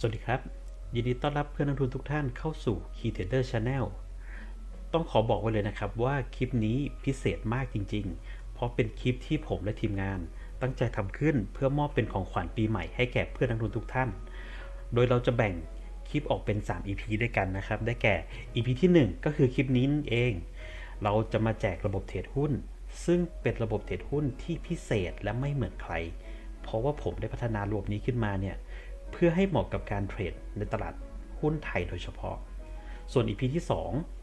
สวัสดีครับ ยินดีต้อนรับเพื่อนนักทุนทุกท่านเข้าสู่ Key Trader Channel ต้องขอบอกไว้เลยนะครับว่าคลิปนี้พิเศษมากจริง ๆ เพราะเป็นคลิปที่ผมและทีมงาน ตั้งใจทำขึ้นเพื่อมอบเป็นของขวัญปีใหม่ให้แก่เพื่อนนักทุนทุกท่าน โดยเราจะแบ่งคลิปออกเป็น 3 EP ด้วยกันนะครับ ได้แก่ EP ที่ 1 ก็คือคลิปนี้นั่นเอง เราจะมาแจกระบบเทรดหุ้น ซึ่งเป็นระบบเทรดหุ้นที่พิเศษและไม่เหมือนใคร เพราะว่าผมได้พัฒนาระบบนี้ขึ้นมาเนี่ย เพื่อให้เหมาะกับการเทรดในตลาดหุ้นไทยโดยเฉพาะ ส่วน EP ที่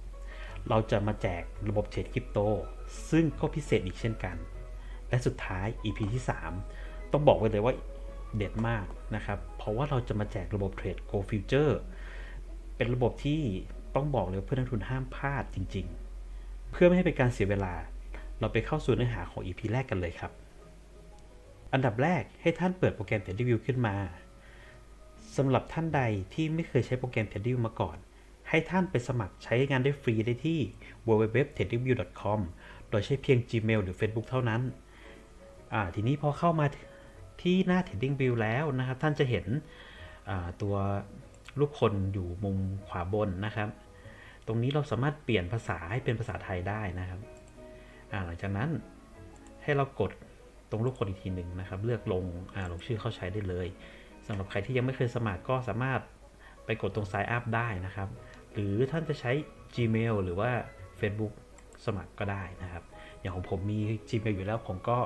2 เราจะมาแจกระบบเทรดคริปโต ซึ่งก็พิเศษอีกเช่นกัน และสุดท้าย EP ที่ 3 ต้องบอกไว้เลยว่าเด็ดมากนะครับ เพราะว่าเราจะมาแจกระบบเทรด Go Future เป็นระบบที่ต้องบอกเลยเพื่อนนักทุนห้ามพลาดจริง ๆ เพื่อไม่ให้เป็นการเสียเวลา เราไปเข้าสู่เนื้อหาของ EP แรกกันเลยครับ อันดับแรกให้ท่านเปิดโปรแกรม TradingView ขึ้นมา สำหรับท่านใดที่ไม่เคยใช้โปรแกรม TradingView มาก่อน ให้ท่านไปสมัครใช้งานได้ฟรีได้ที่ www.tradingview.com โดยใช้เพียง Gmail หรือ Facebook เท่านั้น ทีนี้พอเข้ามาที่หน้า TradingView แล้วนะครับ ท่านจะเห็นตัวรูปคนอยู่มุมขวาบนนะครับ ตรงนี้เราสามารถเปลี่ยนภาษาให้เป็นภาษาไทยได้นะครับ หลังจากนั้นให้เรากดตรงรูปคนอีกทีหนึ่งนะครับ เลือกลงลงชื่อเข้าใช้ได้เลย สำหรับใครที่ยังไม่เคยสมัครก็สามารถไปกดตรง sign up ได้นะครับ หรือท่านจะใช้ Gmail หรือว่า Facebook สมัครก็ได้นะครับ อย่างของผมมี Gmail อยู่แล้วผมก็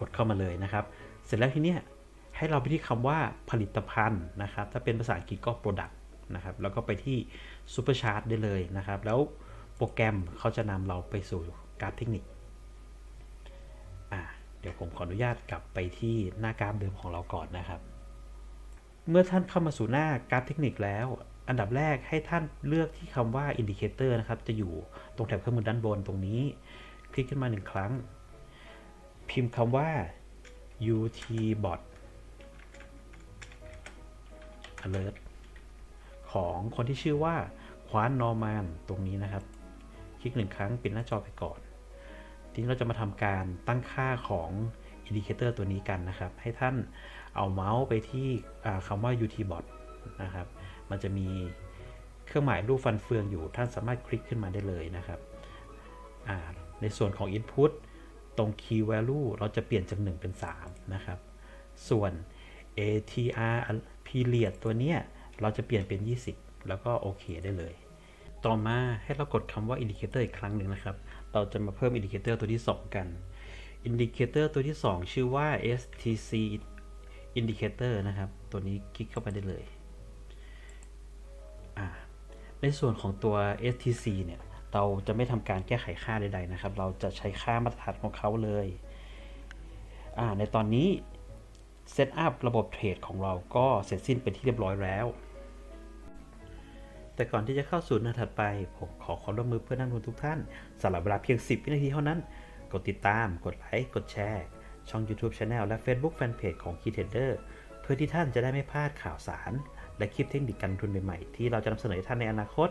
กดเข้ามาเลยนะครับ เสร็จแล้วทีเนี้ยให้เราไปที่คำว่าผลิตภัณฑ์นะครับ ถ้าเป็นภาษาอังกฤษก็ product นะครับ แล้วก็ไปที่ super chart ได้เลยนะครับ แล้วโปรแกรมเขาจะนำเราไปสู่กราฟเทคนิคอ่าเดี๋ยวผมขออนุญาตกลับไปที่หน้ากราฟเดิมของเราก่อนนะครับ เมื่อท่านเข้ามาสู่หน้ากราฟเทคนิคแล้ว อันดับแรกให้ท่านเลือกที่คำว่า Indicator นะครับ จะอยู่ตรงแถบเครื่องมือด้านบนตรงนี้ คลิกขึ้นมาหนึ่งครั้ง พิมพ์คำว่า UTBot alert ของคนที่ชื่อว่าควานนอร์มานตรงนี้นะครับ คลิกหนึ่งครั้งปิดหน้าจอไปก่อน ทีนี้เราจะมาทำการตั้งค่าของ Indicator ตัวนี้กันนะครับ ให้ท่าน เอาเมาส์ไปที่คำว่า UTBot นะครับ มันจะมีเครื่องหมายรูปฟันเฟืองอยู่ ท่านสามารถคลิกขึ้นมาได้เลยนะครับในส่วนของ Input ตรง Key Value เราจะเปลี่ยนจาก 1 เป็น 3 นะครับ ส่วน ATR period ตัวเนี้ยเราจะเปลี่ยนเป็น 20 แล้วก็โอเคได้เลย ต่อมาให้เรากดคำว่า Indicator อีกครั้งหนึ่งนะครับ เราจะมาเพิ่ม Indicator ตัวที่ 2 กัน Indicator ตัวที่ 2 ชื่อว่า STC Indicator นะครับ ตัวนี้คลิกเข้าไปได้เลย ในส่วนของตัว STC เนี่ย เราจะไม่ทำการแก้ไขค่าใดๆนะครับ เราจะใช้ค่ามาตรฐานของเขาเลย ในตอนนี้เซตอัพระบบเทรดของเราก็เสร็จสิ้นเป็นที่เรียบร้อยแล้ว แต่ก่อนที่จะเข้าสู่หน้าถัดไป ผมขอความร่วมมือเพื่อนนักลงทุนทุกท่านสำหรับเวลาเพียง 10 วินาทีเท่านั้น กดติดตาม กดไลค์ กดแชร์ ช่อง YouTube Channel และ Facebook Fanpage ของ Key Trader เพื่อที่ท่านจะได้ไม่พลาดข่าวสาร และคลิปเทคนิคการลงทุนใหม่ๆที่เราจะนำเสนอให้ท่านในอนาคต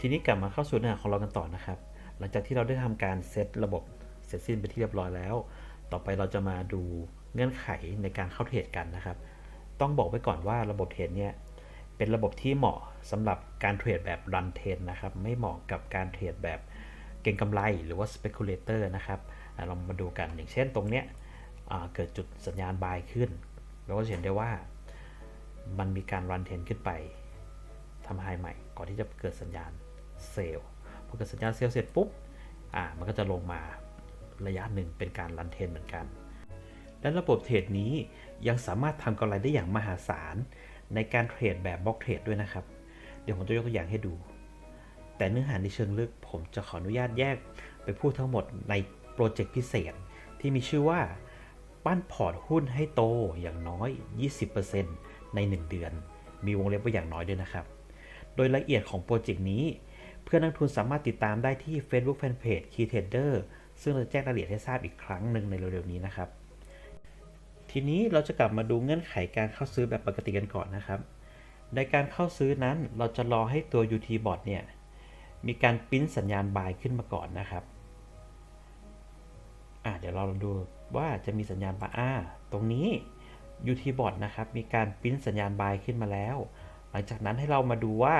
ทีนี้กลับมาเข้าสู่เนื้อของเรากันต่อนะครับ หลังจากที่เราได้ทำการเซตระบบเสร็จสิ้นไปที่เรียบร้อยแล้ว ต่อไปเราจะมาดูเงื่อนไขในการเข้าเทรดกันนะครับ ต้องบอกไว้ก่อนว่าระบบเทรดเนี่ยเป็นระบบที่เหมาะสำหรับการเทรดแบบรันเทรดนะครับ ไม่เหมาะกับการเทรดแบบเก็งกำไรหรือว่า speculator นะครับ เรามาดูกันอย่างเช่นตรงเนี้ยเกิดจุดสัญญาณบายขึ้น เราก็เห็นได้ว่ามันมีการรันเทนขึ้นไปทำไฮใหม่ ก่อนที่จะเกิดสัญญาณเซลล์พอเกิดสัญญาณเซลล์เสร็จปุ๊บอ่ามันก็จะลงมาระยะหนึ่งเป็นการรันเทนเหมือนกัน และระบบเทรดนี้ยังสามารถทำกำไรได้อย่างมหาศาล ในการเทรดแบบบล็อกเทรดด้วยนะครับ เดี๋ยวผมจะยกตัวอย่างให้ดู แต่เนื้อหาในเชิงลึกผมจะขออนุญาตแยกไปพูดทั้งหมดใน โปรเจกต์พิเศษที่มีชื่อว่าปั้นพอร์ตหุ้นให้โตอย่างน้อย 20%ใน 1 เดือน มีวงเล็บไว้อย่างน้อยด้วยนะครับ โดยละเอียดของโปรเจกต์นี้ เพื่อนนักทุนสามารถติดตามได้ที่ Facebook Fanpage Key Trader ซึ่งเราจะแจ้งรายละเอียดให้ทราบอีกครั้งหนึ่งในเร็วๆนี้นะครับ ทีนี้เราจะกลับมาดูเงื่อนไขการเข้าซื้อแบบปกติกันก่อนนะครับ ในการเข้าซื้อนั้นเราจะรอให้ตัว UT bot เนี่ยมีการปิ้นสัญญาณบายขึ้นมาก่อนนะครับ อ่าเดี๋ยวเราดูว่าจะมีสัญญาณบายอ่าตรงนี้ UTBOT นะครับ มีการปริ้นสัญญาณบายขึ้นมาแล้ว หลังจากนั้นให้เรามาดูว่า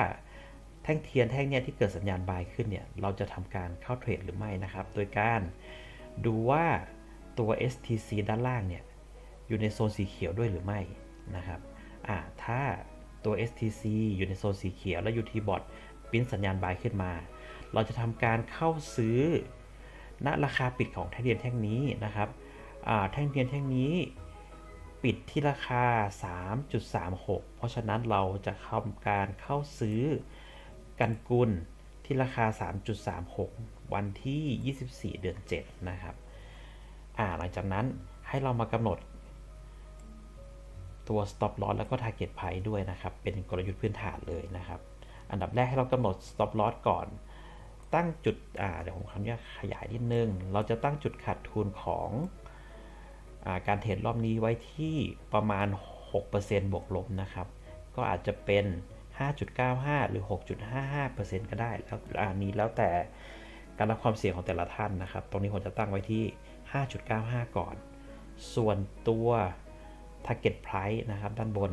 แท่งเทียนแท่งเนี้ยที่เกิดสัญญาณบายขึ้นเนี่ย เราจะทำการเข้าเทรดหรือไม่นะครับ โดยการดูว่าตัว STC ด้านล่างเนี่ย อยู่ในโซนสีเขียวด้วยหรือไม่นะครับอ่าถ้าตัว STC อยู่ในโซนสีเขียวและ UTBOT ปริ้นสัญญาณบายขึ้นมา เราจะทำการเข้าซื้อ ณราคาปิดของแท่งเทียนแท่งนี้นะครับแท่งเทียนแท่งนี้ปิดที่ราคา 3.36 เพราะฉะนั้นเราจะทำการเข้าซื้อกันกุลที่ราคา 3.36 วันที่ 24 เดือน 7 นะครับหลังจากนั้นให้เรามากำหนดตัว stop loss แล้วก็ target price ด้วยนะครับ เป็นกลยุทธ์พื้นฐานเลยนะครับ อันดับแรกให้เรากำหนด stop loss ก่อน ตั้งจุดเดี๋ยวผมขออนุญาตขยายนิดนึง เราจะตั้งจุดขาดทุนของอาการเทรดรอบนี้ไว้ที่ประมาณ 6%บวกลบนะครับ ก็อาจจะเป็น 5.95 หรือ 6.55%ก็ได้ แล้วอันนี้แล้วแต่การรับความเสี่ยงของแต่ละท่านนะครับ ตรงนี้ผมจะตั้งไว้ที่ 5.95 ก่อน ส่วนตัว target price นะครับ ด้านบน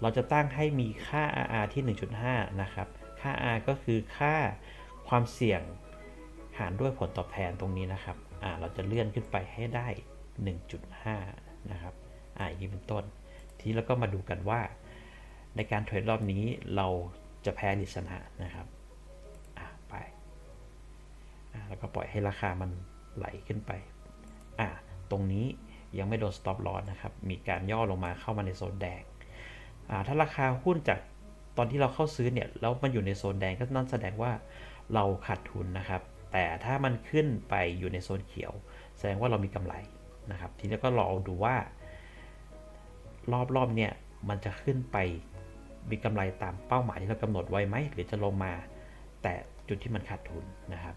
เราจะตั้งให้มีค่า RR ที่ 1.5 นะครับ ค่า R ก็คือค่า ความเสี่ยงหารด้วยผลตอบแทนตรงนี้นะครับเราจะเลื่อนขึ้นไปให้ได้ 1.5 นะครับอ่าอย่างนี้เป็นต้น ทีนี้เราก็มาดูกันว่า ในการเทรดรอบนี้เราจะแพ้หรือชนะนะครับอ่าไปอ่าแล้วก็ปล่อยให้ราคามันไหลขึ้นไปอ่าตรงนี้ยังไม่โดน stop loss นะครับ มีการย่อลงมาเข้ามาในโซนแดงอ่าถ้าราคาหุ้นจากตอนที่เราเข้าซื้อเนี่ย แล้วมันอยู่ในโซนแดงก็นั่นแสดงว่า เราขาดทุนนะครับ แต่ถ้ามันขึ้นไปอยู่ในโซนเขียว แสดงว่าเรามีกำไรนะครับ ทีนี้ก็รอดูว่า รอบๆเนี่ยมันจะขึ้นไปมีกำไรตามเป้าหมายที่เรากำหนดไว้ไหมหรือจะลงมา แต่จุดที่มันขาดทุนนะครับ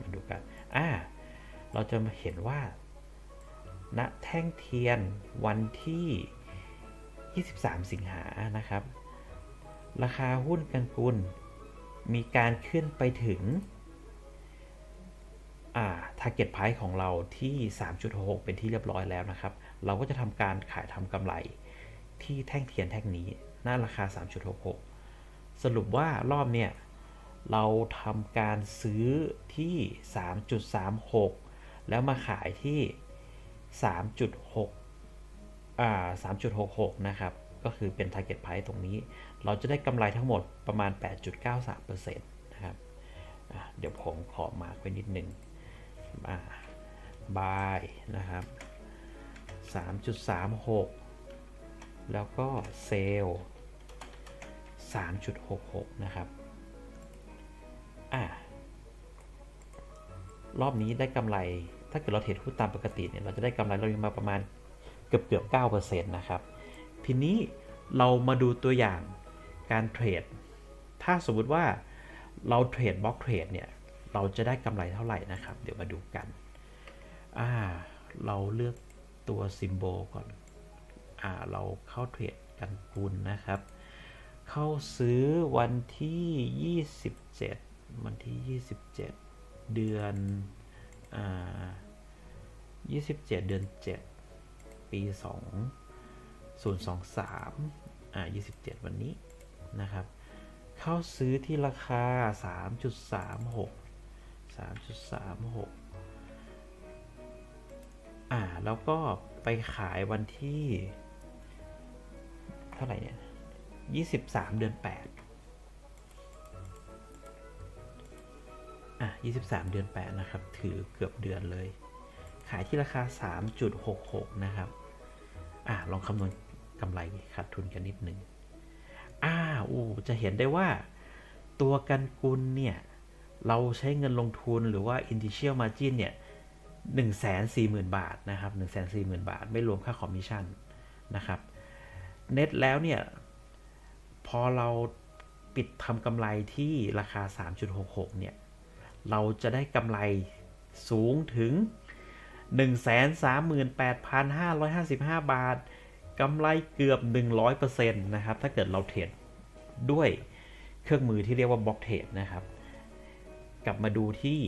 มาดูกันอ่าเราจะมาเห็นว่าณแท่งเทียนวันที่ 23 สิงหานะครับ ราคาหุ้นกันกุล มีการขึ้นไปถึง อ่า target price ของเราที่3.66เป็นที่เรียบร้อยแล้วนะครับ เราก็จะทำการขายทำกำไรที่แท่งเทียนแท่งนี้ หน้าราคา 3.66 สรุปว่ารอบเนี่ย เราทำการซื้อที่ 3.36 แล้วมาขายที่ 3.6 อ่า 3.66 นะครับ ก็คือเป็น target price ตรงนี้ เราจะได้กำไรทั้งหมดประมาณ 8.93%นะครับเดี๋ยวผมขอมาไว้นิดนึงอ่า buy นะครับ 3.36 แล้วก็เซล3.66 นะครับอ่ารอบนี้ได้กำไร ถ้าเกิดเราเทรดหุ้นตามปกติเนี่ย เราจะได้กำไรเราอยู่มาประมาณเกือบเกือบ9%นะครับ ทีนี้เรามาดูตัวอย่างการเทรด ถ้าสมมุติว่าเราเทรดบล็อกเทรดเนี่ย เราจะได้กำไรเท่าไหร่นะครับ เดี๋ยวมาดูกัน อ่า เราเลือกตัวซิมโบลก่อน อ่า เราเข้าเทรดกันกุลนะครับ เข้าซื้อวันที่ 27 วันที่ 27 เดือน อ่า 27 เดือน 7 ปี 2 023อ่า27 วันนี้นะครับ เข้าซื้อที่ราคา 3.36 3.36อ่าแล้วก็ไปขายวันที่ เท่าไหร่เนี่ย 23 เดือน 8 อะ 23 เดือน 8 นะครับ ถือเกือบเดือนเลย ขายที่ราคา 3.66 นะครับ อะ ลองคำนวณ กำไรขาดทุนกันนิดหนึ่งอ่าอู้จะเห็นได้ว่าตัวกันกุลเนี่ย เราใช้เงินลงทุนหรือว่า initial margin เนี่ย140,000บาทนะครับ140,000บาท ไม่รวมค่าคอมมิชชั่นนะครับ เน็ตแล้วเนี่ย พอเราปิดทำกำไรที่ราคา 3.66 เนี่ย เราจะได้กำไรสูงถึง 138,555 บาท กำไรเกือบ 100%นะครับ ถ้าเกิดเราเทรดด้วยเครื่องมือที่เรียกว่าบล็อกเทรดนะครับ กลับมาดูที่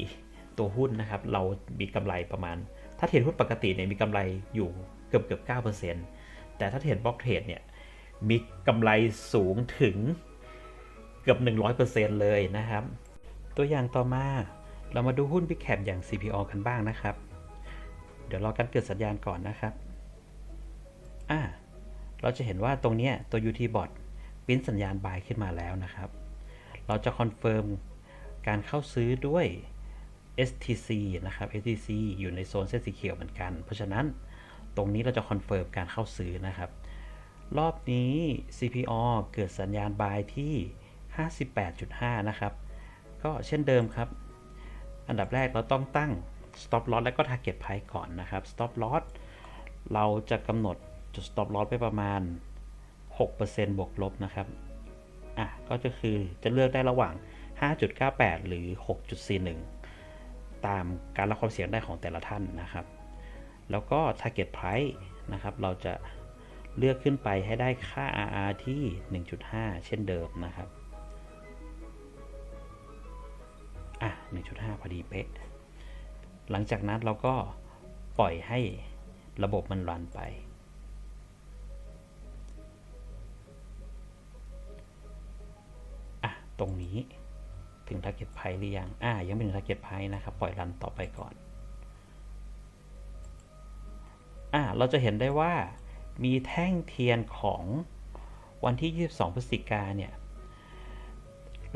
ตัวหุ้นนะครับ เรามีกำไรประมาณ ถ้าเทรดหุ้นปกติเนี่ยมีกำไรอยู่เกือบเกือบ9%แต่ถ้าเทรดบล็อกเทรดเนี่ยมีกำไรสูงถึงเกือบ 100%เลยนะครับ ตัวอย่างต่อมาเรามาดูหุ้น Big Cap อย่าง CPO กันบ้างนะครับ เดี๋ยวรอการเกิดสัญญาณก่อนนะครับ อ่าเราจะเห็นว่าตรงนี้ตัว UT bot ปริ้นสัญญาณ buy ขึ้นมาแล้วนะครับ เราจะคอนเฟิร์มการเข้าซื้อด้วย STC นะครับ STC อยู่ในโซนเส้นสีเขียวเหมือนกัน เพราะฉะนั้นตรงนี้เราจะคอนเฟิร์มการเข้าซื้อนะครับ รอบนี้ CPO เกิดสัญญาณ buy ที่ 58.5 นะครับ ก็เช่นเดิมครับ อันดับแรกเราต้องตั้ง stop loss และก็ target price ก่อนนะครับ stop loss เราจะกำหนด จุด stop loss ไปประมาณ 6%บวกลบนะครับอะก็จะคือจะเลือกได้ระหว่าง 5.98 หรือ 6.41 ตามการรับความเสี่ยงได้ของแต่ละท่านนะครับ แล้วก็ target price นะครับเราจะเลือกขึ้นไปให้ได้ค่า RR ที่ 1.5 เช่นเดิมนะครับ อะ 1.5 พอดีเป๊ะ หลังจากนั้นเราก็ปล่อยให้ระบบมันรันไป ตรงนี้ถึง target price หรือยัง อะยังไม่ถึง target price นะครับ ปล่อยรันต่อไปก่อน อะเราจะเห็นได้ว่ามีแท่งเทียนของวันที่ 22 พฤศจิกาเนี่ย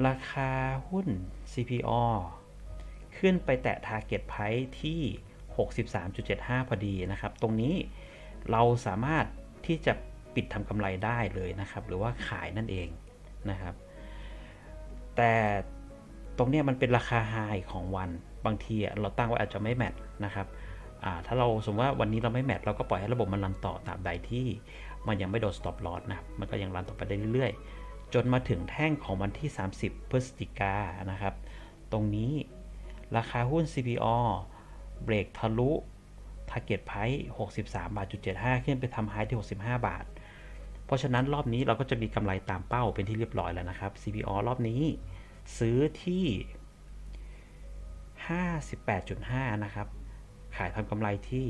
ราคาหุ้น CPO ขึ้นไปแตะ Target Price ที่ 63.75 พอดีนะครับ ตรงนี้เราสามารถที่จะปิดทำกำไรได้เลยนะครับ หรือว่าขายนั่นเองนะครับ แต่ตรงนี้มันเป็นราคาไฮของวันบางทีเราตั้งไว้อาจจะไม่แมทนะครับถ้าเราสมมติว่าวันนี้เราไม่แมทเราก็ปล่อยให้ระบบมันรันต่อตาบใดที่มันยังไม่โดน stop loss นะมันก็ยังรันต่อไปได้เรื่อยๆ จนมาถึงแท่งของวันที่ 30 พฤศจิกายนนะครับ ตรงนี้ราคาหุ้น CPO เบรกทะลุ Target Price 63 บาทจุด75 ขึ้นไปทำไฮที่ 65 บาท เพราะฉะนั้นรอบนี้เราก็จะมีกำไรตามเป้าเป็นที่เรียบร้อยแล้วนะครับ CPO รอบนี้ซื้อที่ 58.5 นะครับ ขายทำกำไรที่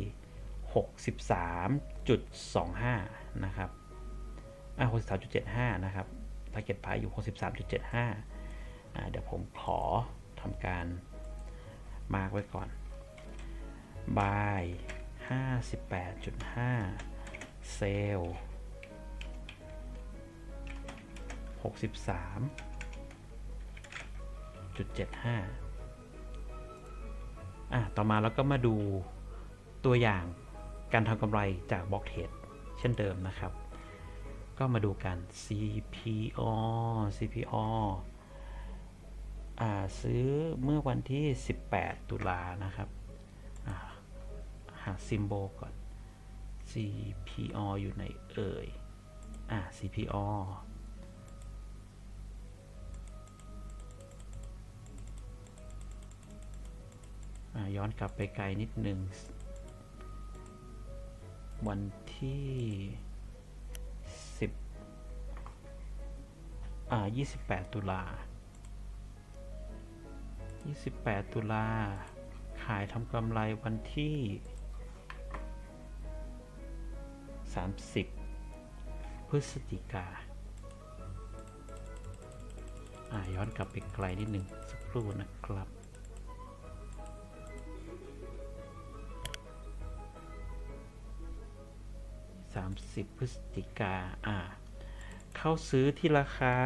63.25 นะครับอ่า63.75 นะครับ Target Price อยู่ 63.75อ่าเดี๋ยวผมขอทำการมาร์กไว้ก่อน buy 58.5 sell 63.75 อะ ต่อมาเราก็มาดูตัวอย่างการทำกำไรจากบล็อกเทรดเช่นเดิมนะครับ ก็มาดูกัน CPO CPO อ่า ซื้อเมื่อวันที่ 18 ตุลานะครับหาซิมโบลก่อน CPO อยู่ในเอ่ยอ่า CPO ย้อนกลับไปไกลนิดหนึ่ง วันที่10อ่า28 ตุลา 28 ตุลา ขายทำกำไรวันที่ 30 พฤศจิกาอ่าย้อนกลับไปไกลนิดหนึ่งสักครู่นะครับ 30 พฤศจิกาอ่า เข้าซื้อที่ราคา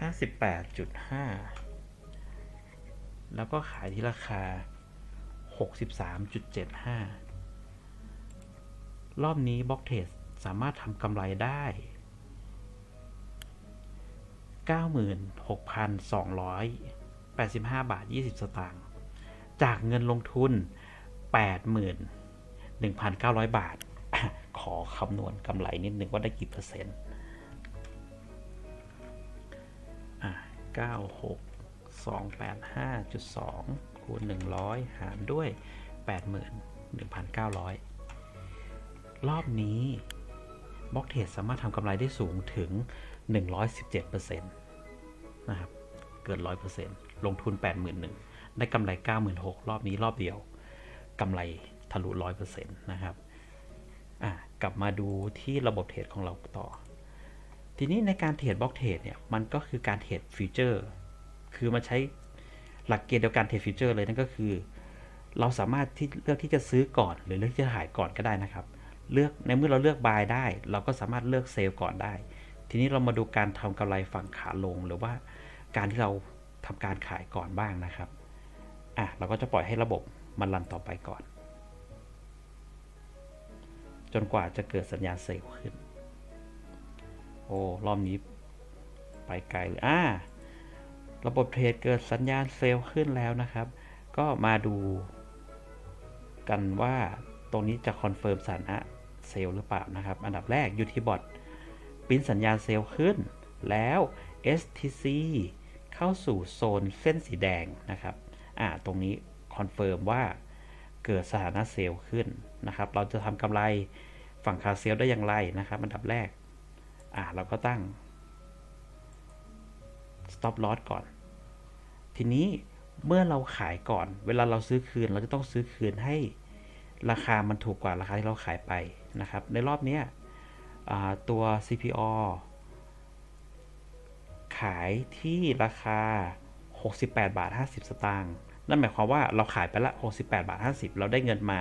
58.5 แล้วก็ขายที่ราคา 63.75 รอบนี้บล็อกเทสสามารถทำกำไรได้ 96,285 บาท 20 สตางค์ จากเงินลงทุน 80,000 1,900 บาท ขอคำนวณกำไรนิดหนึ่งว่าได้กี่เปอร์เซ็นต์96,285.2คูณ100 หารด้วย 81,900 รอบนี้บล็อกเทรดสามารถทำกำไรได้สูงถึง 117%นะครับ เกิน 100%ลงทุน 81,000ได้กำไร 96,000 รอบนี้รอบเดียวกำไร ทะลุ100%นะครับอะกลับมาดูที่ระบบเทรดของเราต่อ ทีนี้ในการเทรดบล็อกเทรดเนี่ยมันก็คือการเทรดฟิวเจอร์คือมาใช้หลักเกณฑ์เดียวกันเทรดฟิวเจอร์เลยนั่นก็คือ เราสามารถที่เลือกที่จะซื้อก่อนหรือเลือกที่จะขายก่อนก็ได้นะครับ เลือกในเมื่อเราเลือก buy ได้ เราก็สามารถเลือกเซลล์ก่อนได้ ทีนี้เรามาดูการทำกำไรฝั่งขาลงหรือว่าการที่เราทำการขายก่อนบ้างนะครับอะเราก็จะปล่อยให้ระบบมันรันต่อไปก่อน จนกว่าจะเกิดสัญญาณเซลล์ขึ้น โอ้ รอบนี้ไปไกลเลยอ่า ระบบเทรดเกิดสัญญาณเซลล์ขึ้นแล้วนะครับ ก็มาดูกันว่าตรงนี้จะคอนเฟิร์มสถานะเซลล์หรือเปล่านะครับ อันดับแรก UTBot ปิ้นสัญญาณเซลล์ขึ้น แล้ว STC เข้าสู่โซนเส้นสีแดงนะครับ อ่า ตรงนี้คอนเฟิร์มว่า เกิดสถานะเซลล์ขึ้นนะครับ เราจะทำกำไรฝั่งคาเซลล์ได้อย่างไรนะครับอันดับแรกอ่าเราก็ตั้ง stop loss ก่อน ทีนี้เมื่อเราขายก่อน เวลาเราซื้อคืนเราจะต้องซื้อคืนให้ราคามันถูกกว่าราคาที่เราขายไปนะครับ ในรอบนี้ตัว CPO ขายที่ราคา 68 บาท 50 สตางค์ นั่นหมายความว่าเราขายไปละ 68 บาท 50 เราได้เงินมา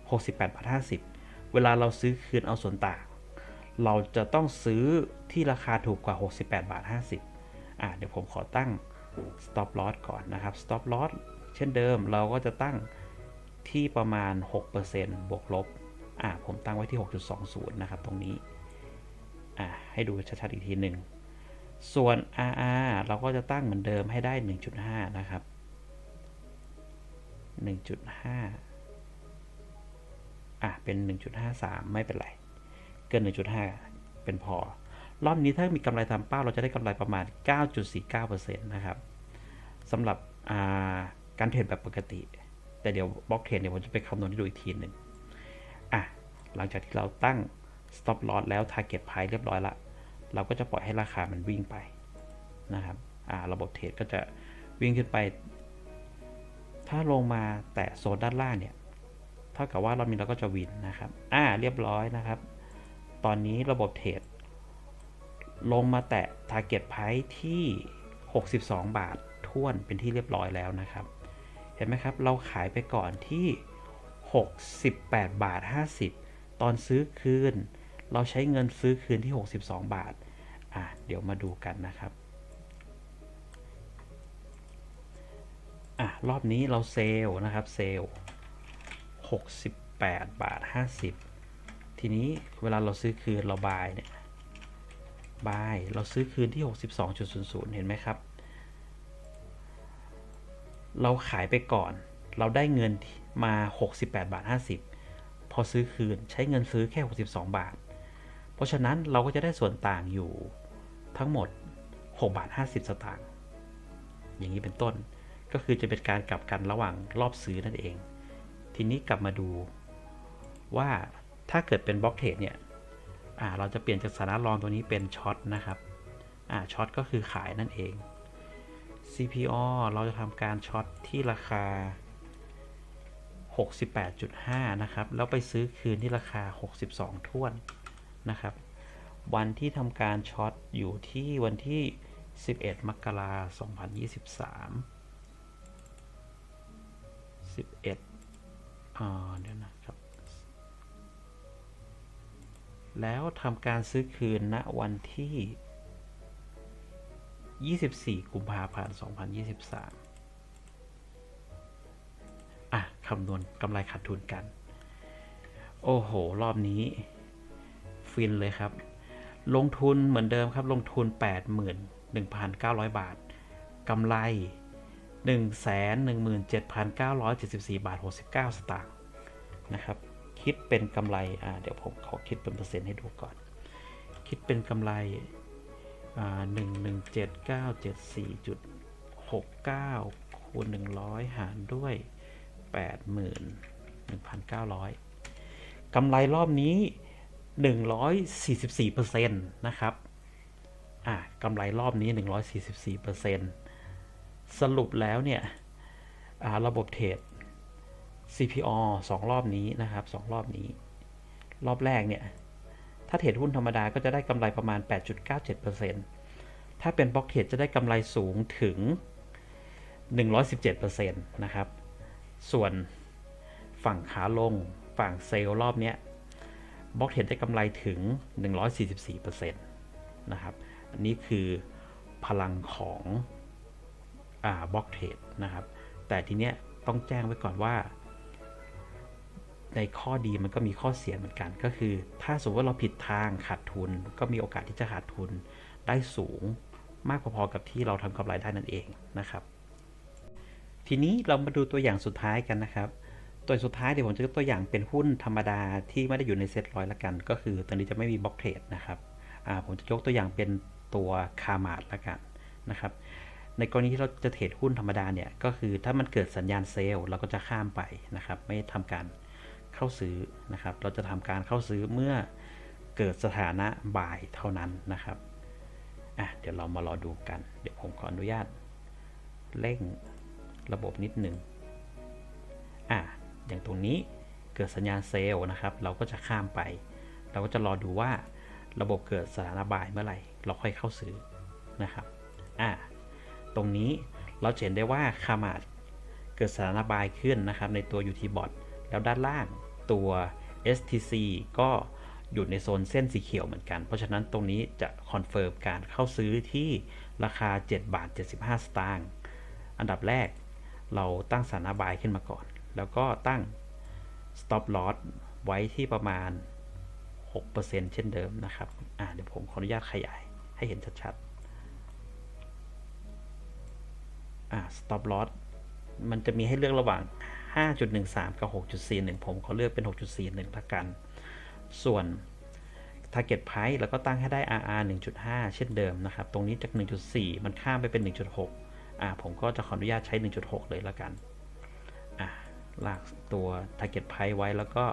68 บาท 50 เวลาเราซื้อคืนเอาส่วนต่าง เราจะต้องซื้อที่ราคาถูกกว่า 68 บาท 50 อ่าเดี๋ยวผมขอตั้ง stop loss ก่อนนะครับ stop loss เช่นเดิมเราก็จะตั้งที่ประมาณ 6%บวกลบ อ่า ผมตั้งไว้ที่ 6.20 นะครับ ตรงนี้ อ่า ให้ดูชัดๆอีกทีหนึ่ง ส่วน RR เราก็จะตั้งเหมือนเดิมให้ได้ 1.5 นะครับ 1.5 อะ เป็น 1.53 ไม่เป็นไร เกิน 1.5 เป็นพอ รอบนี้ถ้ามีกำไรตามเป้าเราจะได้กำไรประมาณ 9.49%นะครับสำหรับการเทรดแบบปกติ แต่เดี๋ยวบล็อกเทรดเดี๋ยวผมจะไปคำนวณให้ดูอีกทีหนึ่งอะ หลังจากที่เราตั้ง stop loss แล้ว target price เรียบร้อยละเราก็จะปล่อยให้ราคามันวิ่งไปนะครับ อ่า ระบบเทรดก็จะวิ่งขึ้นไป ถ้าลงมาแตะโซนด้านล่างเนี่ย เท่ากับว่าเรามีเราก็จะวินนะครับ อ่า เรียบร้อยนะครับ ตอนนี้ระบบเทรดลงมาแตะ target price ที่ 62 บาทท่วนเป็นที่เรียบร้อยแล้วนะครับ เห็นไหมครับ เราขายไปก่อนที่ 68 บาท 50 ตอนซื้อคืน เราใช้เงินซื้อคืนที่ 62 บาท อะ เดี๋ยวมาดูกันนะครับ อะ รอบนี้เราเซลนะครับ เซล68 บาท 50 ทีนี้เวลาเราซื้อคืนเราบายเนี่ย บาย เราซื้อคืนที่ 62.00 เห็นไหมครับ เราขายไปก่อน เราได้เงินมา 68 บาท 50 พอซื้อคืนใช้เงินซื้อแค่ 62 บาท เพราะฉะนั้นเราก็จะได้ส่วนต่างอยู่ทั้งหมด 6 บาท 50 สตางค์ อย่างนี้เป็นต้น ก็คือจะเป็นการกลับกันระหว่างรอบซื้อนั่นเอง ทีนี้กลับมาดูว่าถ้าเกิดเป็นบล็อกเทรดเนี่ยเราจะเปลี่ยนจากสถานะรองตัวนี้เป็นช็อตนะครับช็อตก็คือขายนั่นเอง CPO เราจะทำการช็อตที่ราคา 68.5 นะครับ แล้วไปซื้อคืนที่ราคา 62ท้วนนะครับ วันที่ทำการช็อตอยู่ที่วันที่ 11 มกราคม 2023 11อ่าเดี๋ยวนะครับ แล้วทำการซื้อคืนณวันที่ 24 กุมภาพันธ์ 2023 อะ คำนวณกำไรขาดทุนกัน โอ้โห รอบนี้ ฟินเลยครับ ลงทุนเหมือนเดิมครับ ลงทุน 81,900 บาท กำไร 117,974 บาท 69 สตางค์นะครับ คิดเป็นกำไร อ่า เดี๋ยวผมขอคิดเป็นเปอร์เซ็นต์ให้ดูก่อน คิดเป็นกำไร อ่าหนึ่งหนึ่งเจ็ดเก้าเจ็ดสี่จุดหกเก้าคูณหนึ่งร้อยหารด้วยแปดหมื่นหนึ่งพันเก้าร้อยกำไรรอบนี้หนึ่งร้อยสี่สิบสี่เปอร์เซ็นต์นะครับ อะกำไรรอบนี้หนึ่งร้อย สรุปแล้วเนี่ยระบบเทรด CPO สองรอบนี้นะครับสองรอบนี้ รอบแรกเนี่ย ถ้าเทรดหุ้นธรรมดาก็จะได้กำไรประมาณ 8.97%ถ้าเป็นบล็อกเทรดจะได้กำไรสูงถึง 117%นะครับ ส่วนฝั่งขาลงฝั่งเซลล์รอบเนี้ยบล็อกเทรดได้กำไรถึง 144%นะครับ อันนี้คือพลังของ บล็อกเทรดนะครับ แต่ทีเนี้ยต้องแจ้งไว้ก่อนว่า ในข้อดีมันก็มีข้อเสียเหมือนกัน ก็คือ ถ้าสมมติว่าเราผิดทางขาดทุน ก็มีโอกาสที่จะขาดทุนได้สูงมากพอๆกับที่เราทำกำไรได้นั่นเองนะครับ ทีนี้เรามาดูตัวอย่างสุดท้ายกันนะครับ ตัวสุดท้ายเดี๋ยวผมจะยกตัวอย่างเป็นหุ้นธรรมดาที่ไม่ได้อยู่ในเซ็ตร้อยละกัน ก็คือตอนนี้จะไม่มีบล็อกเทรดนะครับผมจะยกตัวอย่างเป็นตัวคามาดละกันนะครับ ในกรณีที่เราจะเทรดหุ้นธรรมดาเนี่ยก็คือถ้ามันเกิดสัญญาณเซลล์เราก็จะข้ามไปนะครับ ไม่ทำการเข้าซื้อนะครับ เราจะทำการเข้าซื้อเมื่อเกิดสถานะบ่ายเท่านั้นนะครับอะเดี๋ยวเรามารอดูกัน เดี๋ยวผมขออนุญาตเร่งระบบนิดหนึ่งอะอย่างตรงนี้เกิดสัญญาณเซลล์นะครับ เราก็จะข้ามไป เราก็จะรอดูว่าระบบเกิดสถานะบ่ายเมื่อไหร่ เราค่อยเข้าซื้อนะครับอะ ตรงนี้เราเห็นได้ว่าคามาดเกิดสถานะบายขึ้นนะครับในตัว UT bot แล้วด้านล่างตัว STC ก็อยู่ในโซนเส้นสีเขียวเหมือนกัน เพราะฉะนั้นตรงนี้จะคอนเฟิร์มการเข้าซื้อที่ราคา 7 บาท 75 สตางค์ อันดับแรกเราตั้งสถานะบายขึ้นมาก่อน แล้วก็ตั้ง stop loss ไว้ที่ประมาณ 6%เช่นเดิมนะครับ อ่าเดี๋ยวผมขออนุญาตขยายให้เห็นชัดๆ อ่า stop loss มันจะมีให้เลือกระหว่าง 5.13 กับ 6.41 ผมขอเลือกเป็น 6.41ละกัน ส่วน target price เราก็ตั้งให้ได้ RR 1.5 เช่นเดิมนะครับ ตรงนี้จาก 1.4 มันข้ามไปเป็น 1.6 อ่า ผมก็จะขออนุญาตใช้ 1.6 เลยละกัน อ่า ลากตัว target price ไว้แล้วก็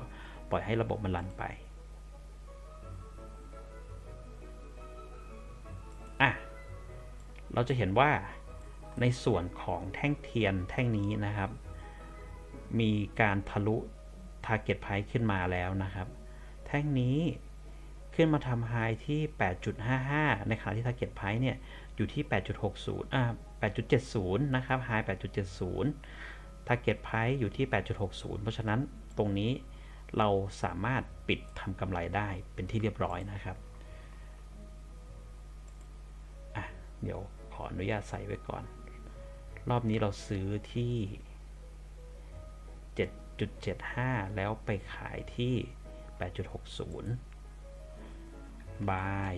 ปล่อยให้ระบบมันรันไปอะเราจะเห็นว่า ในส่วนของแท่งเทียนแท่งนี้นะครับ มีการทะลุ target price ขึ้นมาแล้วนะครับ แท่งนี้ขึ้นมาทำไฮที่ 8.55 ในขณะที่ target price เนี่ยอยู่ที่ 8.60อ่า8.70 นะครับไฮ8.70 target price อยู่ที่ 8.60 เพราะฉะนั้นตรงนี้เราสามารถปิดทำกำไรได้เป็นที่เรียบร้อยนะครับอะเดี๋ยวขออนุญาตใส่ไว้ก่อน รอบนี้เราซื้อที่ 7.75 แล้วไปขายที่ 8.60 buy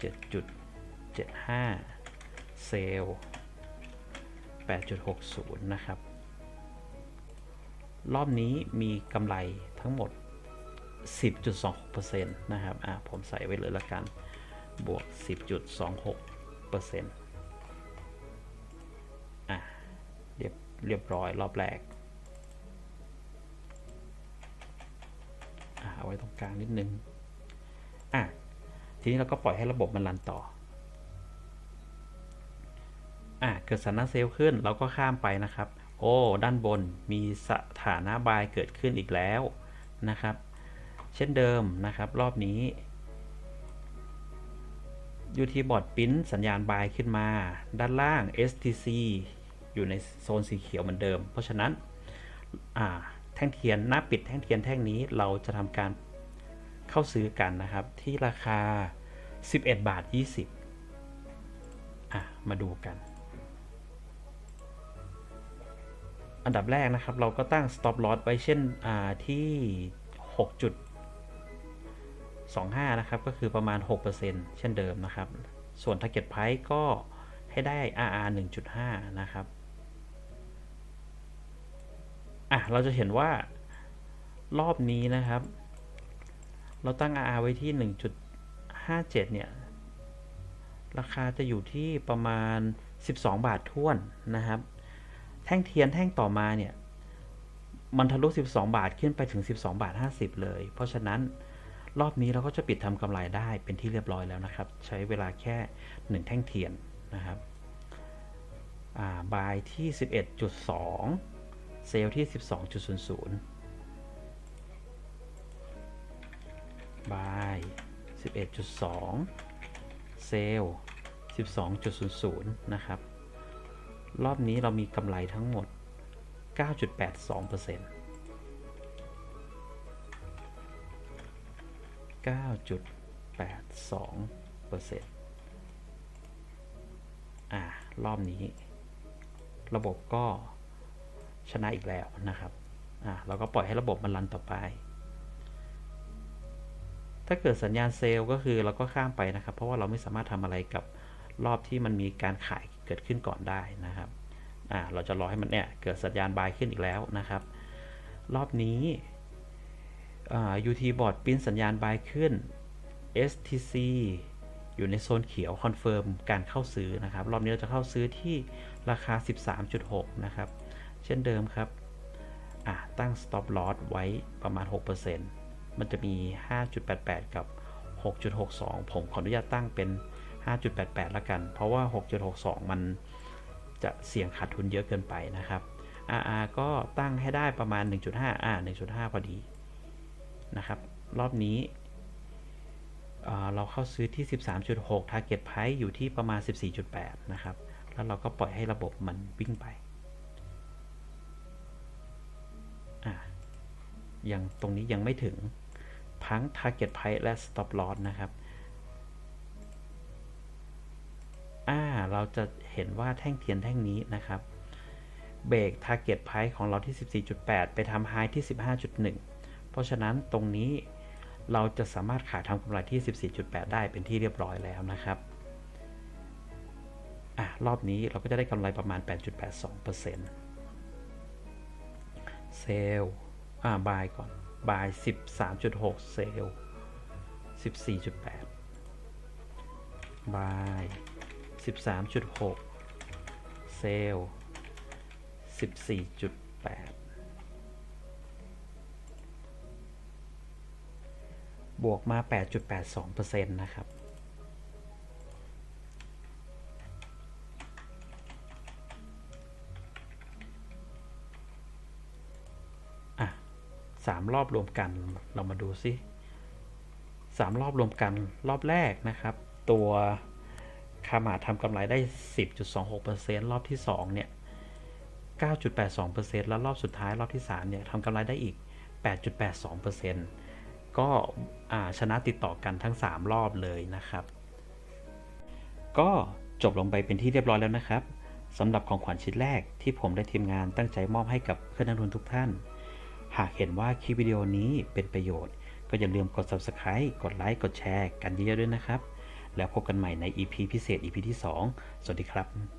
7.75 sell 8.60 นะครับ รอบนี้มีกำไรทั้งหมด 10.26%นะครับ อะ ผมใส่ไว้เลยละกัน บวก 10.26%อะ เรียบร้อยรอบแรกเอาไว้ตรงกลางนิดนึงอะทีนี้เราก็ปล่อยให้ระบบมันรันต่ออะเกิดสัญญาเซลล์ขึ้นเราก็ข้ามไปนะครับ โอ้ด้านบนมีสถานะบายเกิดขึ้นอีกแล้วนะครับ เช่นเดิมนะครับ รอบนี้ยูทีบอร์ดปิ้นสัญญาณบายขึ้นมา ด้านล่าง STC อยู่ในโซนสีเขียวเหมือนเดิม เพราะฉะนั้นแท่งเทียนหน้าปิดแท่งเทียนแท่งนี้เราจะทำการเข้าซื้อกันนะครับ ที่ราคา 11 บาท 20อะมาดูกัน อันดับแรกนะครับ เราก็ตั้ง stop loss ไว้เช่นที่ 6.25 นะครับ ก็คือประมาณ 6%เช่นเดิมนะครับ ส่วน target price ก็ให้ได้ RR 1.5 นะครับ อะเราจะเห็นว่ารอบนี้นะครับ เราตั้ง RR ไว้ที่ 1.57 เนี่ย ราคาจะอยู่ที่ประมาณ 12 บาทท้วนนะครับ แท่งเทียนแท่งต่อมาเนี่ย มันทะลุ 12 บาทขึ้นไปถึง 12 บาท 50 เลย เพราะฉะนั้นรอบนี้เราก็จะปิดทำกำไรได้เป็นที่เรียบร้อยแล้วนะครับ ใช้เวลาแค่ 1 แท่งเทียนนะครับบายที่ 11.2 เซลล์ที่ 12.00 buy 11.2 sell 12.00 นะครับ รอบนี้เรามีกำไรทั้งหมด 9.82% 9.82%อ่ารอบนี้ ระบบก็ ชนะอีกแล้วนะครับอ่าเราก็ปล่อยให้ระบบมันรันต่อไป ถ้าเกิดสัญญาณเซลล์ก็คือเราก็ข้ามไปนะครับ เพราะว่าเราไม่สามารถทำอะไรกับรอบที่มันมีการขายเกิดขึ้นก่อนได้นะครับอ่าเราจะรอให้มันเนี่ยเกิดสัญญาณบายขึ้นอีกแล้วนะครับ รอบนี้ UT board ปิ้นสัญญาณบายขึ้น STC อยู่ในโซนเขียวคอนเฟิร์มการเข้าซื้อนะครับ รอบนี้เราจะเข้าซื้อที่ราคา 13.6 นะครับ เช่นเดิมครับอะตั้ง stop loss ไว้ประมาณ 6%มันจะมี 5.88 กับ 6.62 ผมขออนุญาตตั้งเป็น 5.88 ละกัน เพราะว่า 6.62 มันจะเสี่ยงขาดทุนเยอะเกินไปนะครับ RR ก็ตั้งให้ได้ประมาณ 1.5 อ่า 1.5 พอดีนะครับ รอบนี้เอ่อเราเข้าซื้อที่ 13.6 target price อยู่ที่ประมาณ 14.8 นะครับ แล้วเราก็ปล่อยให้ระบบมันวิ่งไป ยังตรงนี้ยังไม่ถึงทั้ง target price และ stop loss นะครับอ่าเราจะเห็นว่าแท่งเทียนแท่งนี้นะครับ เบรก target price ของเราที่ 14.8 ไปทำ high ที่ 15.1 เพราะฉะนั้นตรงนี้เราจะสามารถขายทำกำไรที่ 14.8 ได้เป็นที่เรียบร้อยแล้วนะครับอะรอบนี้เราก็จะได้กำไรประมาณ 8.82%เซ ลล์อ่าบายก่อนบาย13.6 เซลล์14.8บาย13.6 เซลล์ 14.8 บวกมา 8.82%นะครับ รอบรวมกัน เรามาดูซิ3รอบรวมกันรอบแรกนะครับ ตัวคามาทำกำไรได้ 10.26%รอบที่ 2 เนี่ย 9.82%แล้วรอบสุดท้ายรอบที่ 3 เนี่ยทำกำไรได้อีก 8.82%ก็ชนะติดต่อกันทั้ง 3 รอบเลยนะครับ ก็จบลงไปเป็นที่เรียบร้อยแล้วนะครับสำหรับของขวัญชิ้นแรกที่ผมได้ทีมงานตั้งใจมอบให้กับเพื่อนนักลงทุนทุกท่าน หากเห็นว่าคลิปวิดีโอนี้เป็นประโยชน์ ก็อย่าลืมกด subscribe กดไลค์กดแชร์ กันเยอะๆด้วยนะครับ แล้วพบกันใหม่ใน EP พิเศษ EP ที่ 2 สวัสดีครับ